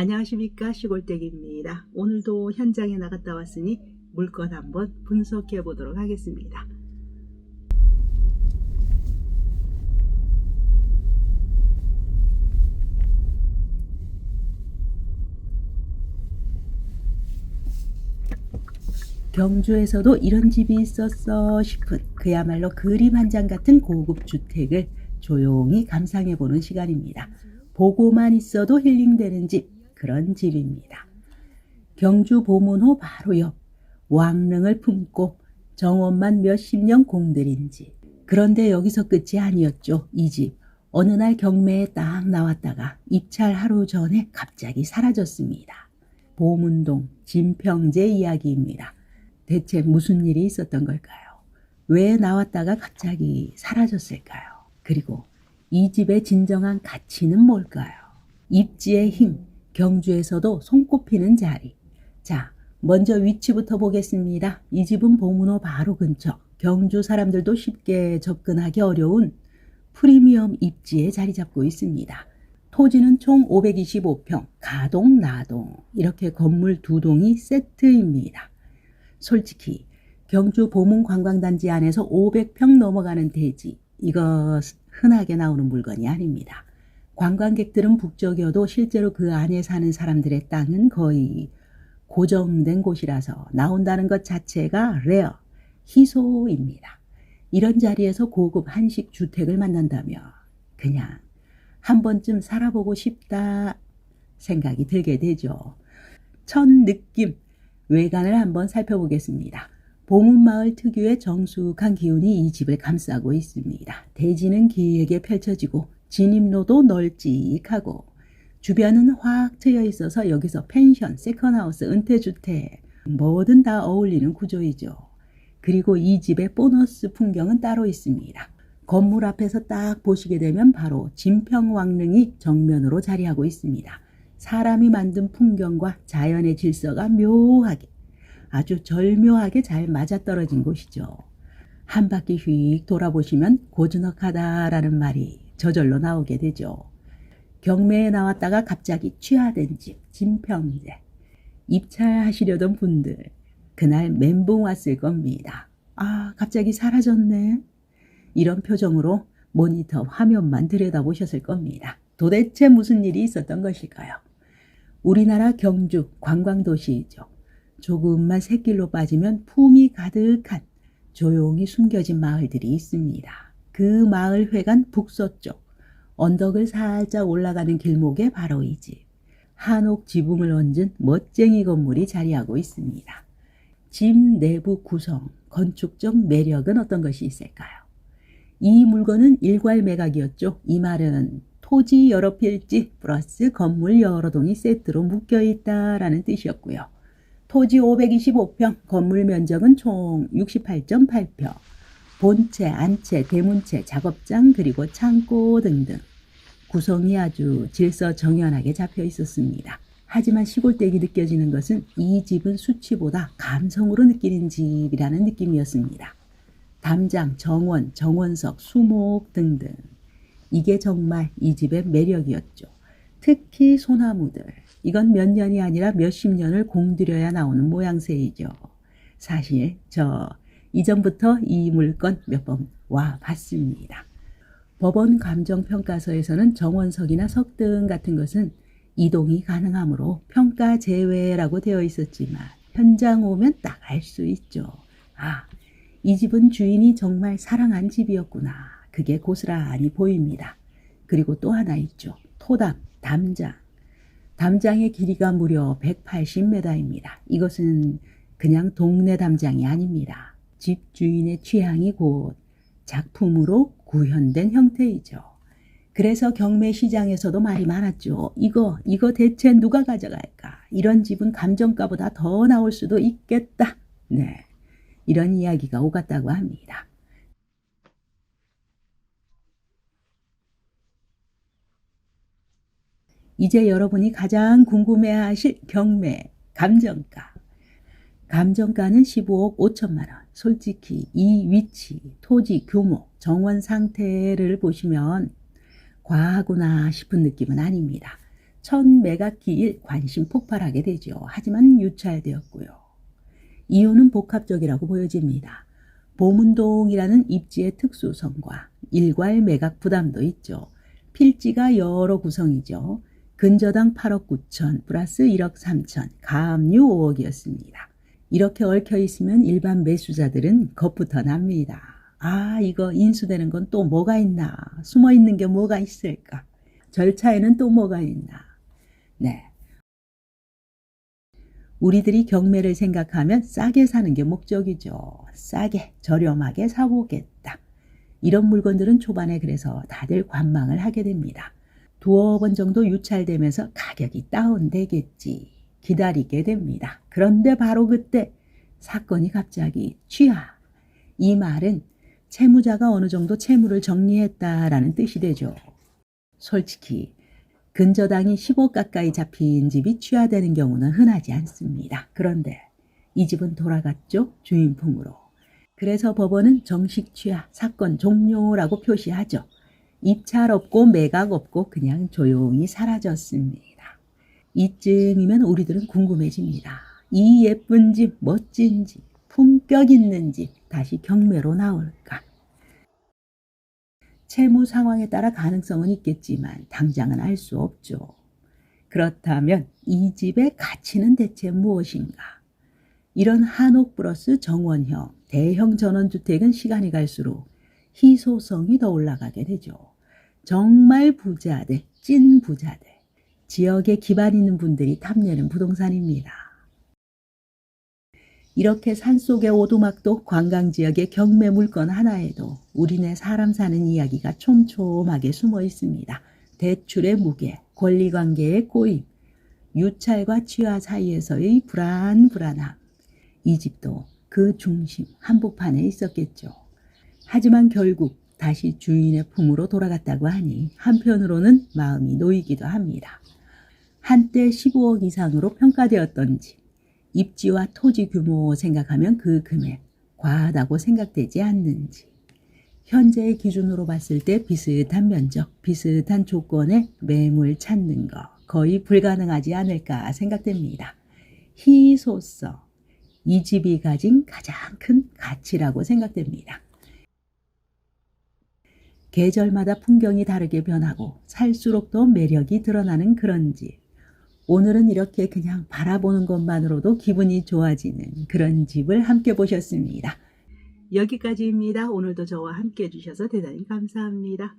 안녕하십니까 시골댁입니다. 오늘도 현장에 나갔다 왔으니 물건 한번 분석해 보도록 하겠습니다. 경주에서도 이런 집이 있었어 싶은 그야말로 그림 한 장 같은 고급 주택을 조용히 감상해 보는 시간입니다. 보고만 있어도 힐링되는 집, 그런 집입니다. 경주 보문호 바로 옆, 왕릉을 품고 정원만 몇십 년 공들인 집. 그런데 여기서 끝이 아니었죠, 이 집. 어느 날 경매에 딱 나왔다가 입찰 하루 전에 갑자기 사라졌습니다. 보문동 진평제 이야기입니다. 대체 무슨 일이 있었던 걸까요? 왜 나왔다가 갑자기 사라졌을까요? 그리고 이 집의 진정한 가치는 뭘까요? 입지의 힘, 경주에서도 손꼽히는 자리. 자, 먼저 위치부터 보겠습니다. 이 집은 봉문호 바로 근처, 경주 사람들도 쉽게 접근하기 어려운 프리미엄 입지에 자리 잡고 있습니다. 토지는 총 525평, 가동, 나동, 이렇게 건물 두 동이 세트입니다. 솔직히 경주 보문 관광단지 안에서 500평 넘어가는 대지, 이거 흔하게 나오는 물건이 아닙니다. 관광객들은 북적여도 실제로 그 안에 사는 사람들의 땅은 거의 고정된 곳이라서 나온다는 것 자체가 레어, 희소입니다. 이런 자리에서 고급 한식 주택을 만난다면 그냥 한 번쯤 살아보고 싶다 생각이 들게 되죠. 첫 느낌, 외관을 한번 살펴보겠습니다. 봉은마을 특유의 정숙한 기운이 이 집을 감싸고 있습니다. 대지는 길게 펼쳐지고 진입로도 널찍하고 주변은 확 트여 있어서 여기서 펜션, 세컨하우스, 은퇴주택 뭐든 다 어울리는 구조이죠. 그리고 이 집의 보너스 풍경은 따로 있습니다. 건물 앞에서 딱 보시게 되면 바로 진평왕릉이 정면으로 자리하고 있습니다. 사람이 만든 풍경과 자연의 질서가 묘하게 아주 절묘하게 잘 맞아떨어진 곳이죠. 한 바퀴 휙 돌아보시면 고즈넉하다라는 말이 저절로 나오게 되죠. 경매에 나왔다가 갑자기 취하된 집, 진평제. 입찰하시려던 분들, 그날 멘붕 왔을 겁니다. 아, 갑자기 사라졌네. 이런 표정으로 모니터 화면만 들여다보셨을 겁니다. 도대체 무슨 일이 있었던 것일까요? 우리나라 경주 관광도시이죠. 조금만 샛길로 빠지면 품이 가득한 조용히 숨겨진 마을들이 있습니다. 그 마을 회관 북서쪽 언덕을 살짝 올라가는 길목에 바로 이 집. 한옥 지붕을 얹은 멋쟁이 건물이 자리하고 있습니다. 집 내부 구성, 건축적 매력은 어떤 것이 있을까요? 이 물건은 일괄 매각이었죠. 이 말은 토지 여러 필지 플러스 건물 여러 동이 세트로 묶여 있다라는 뜻이었고요. 토지 525평, 건물 면적은 총 68.8평, 본체, 안채, 대문체, 작업장 그리고 창고 등등 구성이 아주 질서 정연하게 잡혀 있었습니다. 하지만 시골댁이 느껴지는 것은 이 집은 수치보다 감성으로 느끼는 집이라는 느낌이었습니다. 담장, 정원, 정원석, 수목 등등. 이게 정말 이 집의 매력이었죠. 특히 소나무들. 이건 몇 년이 아니라 몇십 년을 공들여야 나오는 모양새이죠. 사실 저 이전부터 이 물건 몇 번 와 봤습니다. 법원 감정평가서에서는 정원석이나 석등 같은 것은 이동이 가능하므로 평가 제외라고 되어 있었지만 현장 오면 딱 알 수 있죠. 아, 이 집은 주인이 정말 사랑한 집이었구나. 그게 고스란히 보입니다. 그리고 또 하나 있죠. 토담, 담장. 담장의 길이가 무려 180m입니다. 이것은 그냥 동네 담장이 아닙니다. 집 주인의 취향이 곧 작품으로 구현된 형태이죠. 그래서 경매 시장에서도 말이 많았죠. 이거, 이거 대체 누가 가져갈까? 이런 집은 감정가보다 더 나올 수도 있겠다. 네. 이런 이야기가 오갔다고 합니다. 이제 여러분이 가장 궁금해하실 경매 감정가. 감정가는 15억 5천만 원. 솔직히 이 위치, 토지 규모, 정원 상태를 보시면 과하구나 싶은 느낌은 아닙니다. 첫 매각기일 관심 폭발하게 되죠. 하지만 유찰되었고요. 이유는 복합적이라고 보여집니다. 보문동이라는 입지의 특수성과 일괄 매각 부담도 있죠. 필지가 여러 구성이죠. 근저당 8억 9천 플러스 1억 3천 가압류 5억이었습니다. 이렇게 얽혀 있으면 일반 매수자들은 겁부터 납니다. 아 이거 인수되는 건 또 뭐가 있나 숨어 있는 게 뭐가 있을까 절차에는 또 뭐가 있나 네 우리들이 경매를 생각하면 싸게 사는 게 목적이죠. 싸게, 저렴하게 사보겠다. 이런 물건들은 초반에 그래서 다들 관망을 하게 됩니다. 두어 번 정도 유찰되면서 가격이 다운되겠지. 기다리게 됩니다. 그런데 바로 그때 사건이 갑자기 취하. 이 말은 채무자가 어느 정도 채무를 정리했다라는 뜻이 되죠. 솔직히 근저당이 10억 가까이 잡힌 집이 취하되는 경우는 흔하지 않습니다. 그런데 이 집은 돌아갔죠. 주인품으로. 그래서 법원은 정식 취하, 사건 종료라고 표시하죠. 입찰 없고 매각 없고 그냥 조용히 사라졌습니다. 이쯤이면 우리들은 궁금해집니다. 이 예쁜 집, 멋진 집, 품격 있는 집 다시 경매로 나올까? 채무 상황에 따라 가능성은 있겠지만 당장은 알 수 없죠. 그렇다면 이 집의 가치는 대체 무엇인가? 이런 한옥 플러스 정원형, 대형 전원주택은 시간이 갈수록 희소성이 더 올라가게 되죠. 정말 부자들, 찐 부자들, 지역에 기반 있는 분들이 탐내는 부동산입니다. 이렇게 산속의 오두막도 관광지역의 경매 물건 하나에도 우리네 사람 사는 이야기가 촘촘하게 숨어 있습니다. 대출의 무게, 권리관계의 꼬임, 유찰과 취하 사이에서의 불안불안함. 이 집도 그 중심 한복판에 있었겠죠. 하지만 결국 다시 주인의 품으로 돌아갔다고 하니 한편으로는 마음이 놓이기도 합니다. 한때 15억 이상으로 평가되었던 집. 입지와 토지 규모 생각하면 그 금액 과하다고 생각되지 않는지. 현재의 기준으로 봤을 때 비슷한 면적, 비슷한 조건의 매물 찾는 거 거의 불가능하지 않을까 생각됩니다. 희소성, 이 집이 가진 가장 큰 가치라고 생각됩니다. 계절마다 풍경이 다르게 변하고 살수록 더 매력이 드러나는 그런 집. 오늘은 이렇게 그냥 바라보는 것만으로도 기분이 좋아지는 그런 집을 함께 보셨습니다. 여기까지입니다. 오늘도 저와 함께 해주셔서 대단히 감사합니다.